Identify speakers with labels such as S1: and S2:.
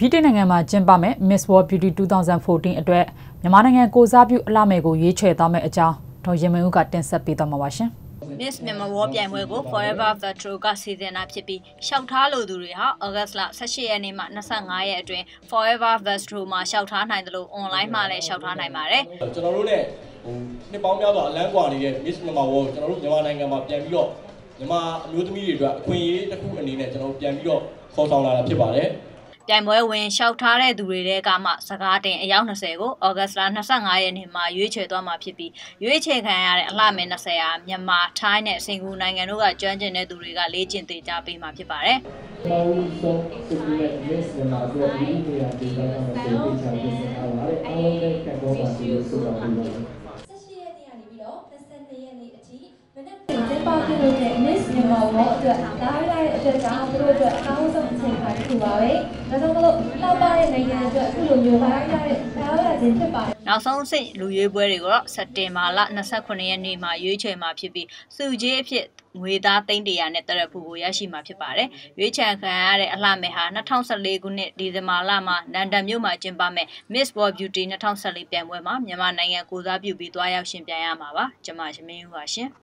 S1: ဗြိတိန်နိုင်ငံမှာကျင်းပမယ့် Miss World Beauty 2014အတွက်မြန်မာနိုင်ငံကိုစားပြုအလှမယ်ကိုရွေးချယ်သွားမယ့်အကြောင်းဒေါ်ရင်မင်းဦးကတင်ဆက်ပေးသွားမှာပါရှင်။
S2: Miss Myanmar World ပြိုင်ပွဲကို Forever Virtual ကစီစဉ်တာဖြစ်ပြီးရှောက်ထားလိုသူတွေဟာ August လ18ရက်နေ့မှ25ရက်အတွင်း Forever Virtual မှာရှောက်ထားနိုင်တယ်လို့ online မှာလည်းရှောက်ထားနိုင်ပါတယ်။
S3: ကျွန်တော်တို့လည်းဟိုနှစ်ပေါင်းများစွာအလန်းကွာနေတဲ့ Miss Myanmar World ကျွန်တော်တို့မြန်မာနိုင်ငံမှာပြန်ပြီးတော့မြန်မာအမျိုးသမီးတွေအတွက်အခွင့်အရေးတစ်ခုအနေနဲ့ကျွန်တော်တို့ပြန်ပြီးတော့ခေါ်ဆောင်လာတာဖြစ်ပါတယ်။
S2: ပြိုင်ပွဲဝင်လျှောက်ထားတဲ့သူတွေတဲကမှစကားတင်အယောက်20ကိုဩဂတ်လ25ရက်နေ့မှာရွေးချယ်သွားမှာဖြစ်ပြီးရွေးချယ်ခံရတဲ့အလှမင်း20ဟာမြန်မာထိုင်းနဲ့စင်ကာပူနိုင်ငံတို့ကကျွမ်းကျင်တဲ့သူတွေကလေ့ကျင့်သင်ကြားပေးမှာဖြစ်ပါတယ်။မောင်ဆုံးစုပ်ပြီးတဲ့ Miss မြန်မာအတွက်ဒီနေရာဒေသကမှာတေချာပြင်ဆင်ထားပါတယ်။အားလုံးလည်းကံကောင်းပါစေလို့ဆုတောင်းပေးပါတယ်။
S4: ပပြုလုပ်တဲ့ Miss Myanmar World အတွက်ဒါရတဲ့အတွက်ကသူတို့အတွက်အကောင်းဆုံးအ ချိန်ခါတစ်ခုပါပဲ။ဒါကြောင့်မလို့လောက်ပါတဲ့နိုင်ငံအတွက်အခုလိုမျိုးဒါရတဲ့ဒါရခြင်းဖြစ်ပါတယ်။
S2: နောက်ဆုံးစိတ်လူရွေးပွဲတွေကိုတော့စက်တင်ဘာလ29ရက်နေ့မှာရွေးချယ်မှာဖြစ်ပြီးစုကြီးအဖြစ်ငွေသားသိန်းတရာနဲ့တရက်ဖူကိုရရှိမှာဖြစ်ပါတယ်။ရွေးချယ်ခံရတဲ့အလှမယ်ဟာ2014ခုနှစ်ဒီဇင်ဘာလမှာလန်ဒန်မြို့မှာကျင်းပမဲ့ Miss World Beauty 2014ပြိုင်ပွဲမှာမြန်မာနိုင်ငံကိုစားပြုပြီးတွားရောက်ရှင်ပြိုင်ရမှာပါ။ကျွန်မရှမင်းဦးပါရှင်။